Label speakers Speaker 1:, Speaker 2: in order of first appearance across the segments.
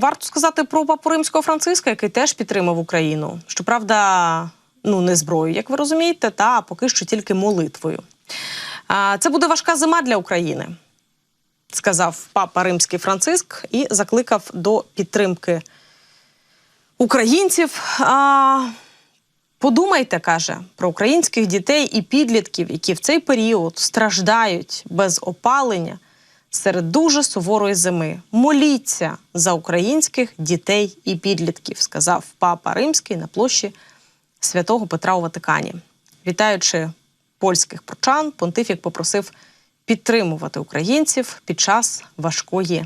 Speaker 1: Варто сказати про папу римського Франциска, який теж підтримав Україну. Щоправда, ну не зброєю, як ви розумієте, та поки що тільки молитвою. Це буде важка зима для України, сказав папа Римський Франциск і закликав до підтримки українців. Подумайте, каже, про українських дітей і підлітків, які в цей період страждають без опалення серед дуже суворої зими. Моліться за українських дітей і підлітків, сказав папа Римський на площі святого Петра у Ватикані. Вітаючи польських прочан, понтифік попросив підтримувати українців під час важкої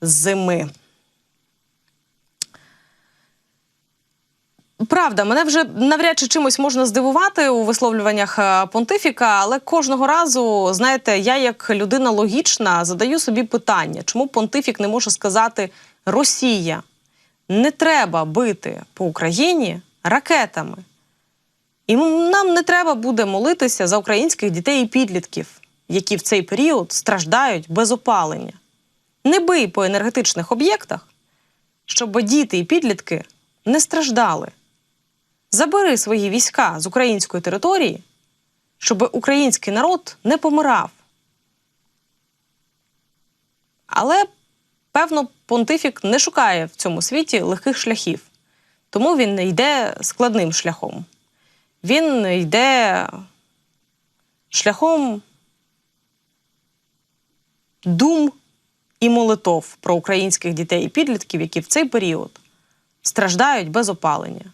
Speaker 1: зими. Правда, мене вже навряд чи чимось можна здивувати у висловлюваннях е, понтифіка, але кожного разу, знаєте, я як людина логічна задаю собі питання, чому понтифік не може сказати Росія не треба бити по Україні ракетами. І нам не треба буде молитися за українських дітей і підлітків, які в цей період страждають без опалення. Не бий по енергетичних об'єктах, щоб діти і підлітки не страждали. Забери свої війська з української території, щоб український народ не помирав. Але, певно, понтифік не шукає в цьому світі легких шляхів, тому він не йде складним шляхом. Він йде шляхом дум і молитов про українських дітей і підлітків, які в цей період страждають без опалення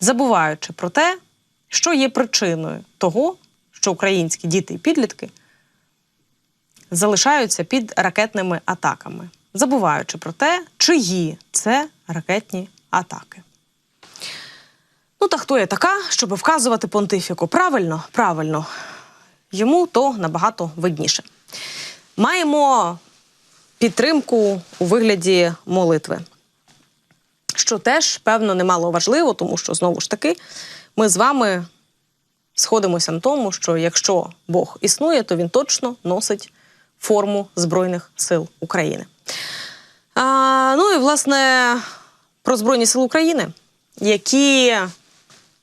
Speaker 1: забуваючи про те, що є причиною того, що українські діти і підлітки залишаються під ракетними атаками, забуваючи про те, чиї це ракетні атаки. Ну, та хто я така, щоб вказувати понтифіку? Правильно, правильно. Йому то набагато видніше. Маємо підтримку у вигляді молитви що теж, певно, немало важливо, тому що знову ж таки ми з вами сходимося на тому, що якщо Бог існує, то він точно носить форму Збройних сил України. А, Ну і власне про Збройні сили України, які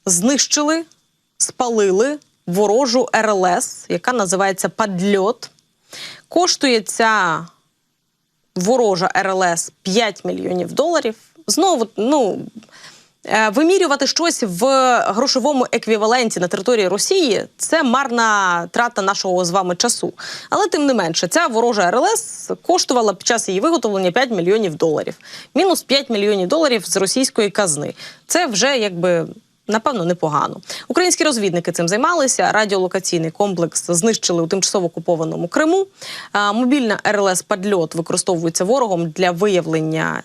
Speaker 1: знищили, спалили ворожу РЛС, яка називається Падльот. Коштує ця ворожа РЛС 5 мільйонів доларів знову ну. е, Вимірювати щось в грошовому еквіваленті на території Росії це марна трата нашого з вами часу. Але тим не менше, ця ворожа РЛС коштувала під час її виготовлення 5 мільйонів доларів. Мінус 5 мільйонів доларів з російської казни. Це вже якби. Напевно, непогано. Українські розвідники цим займалися. Радіолокаційний комплекс знищили у тимчасово окупованому Криму. Мобільна РЛС «Падльот» використовується ворогом для виявлення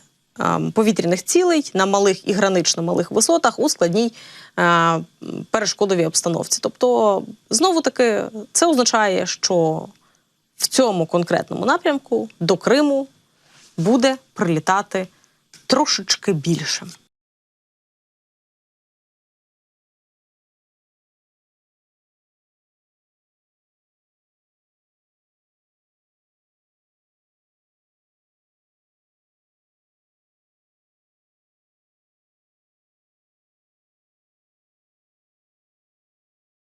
Speaker 1: повітряних цілей на малих і гранично малих висотах у складній е, перешкодовій обстановці. Тобто, знову таки, це означає, що в цьому конкретному напрямку до Криму буде прилітати трошечки більше.